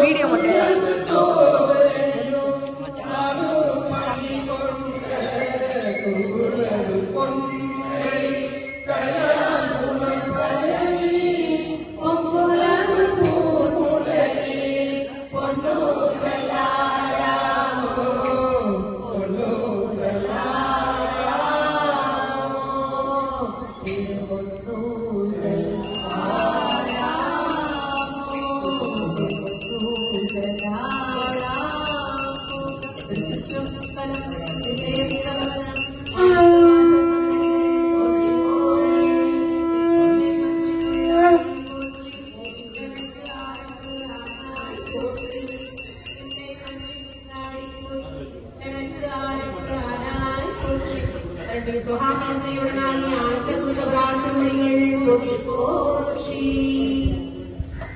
Video மட்டும் So happy and they were not young, and the brand of the ring and the book.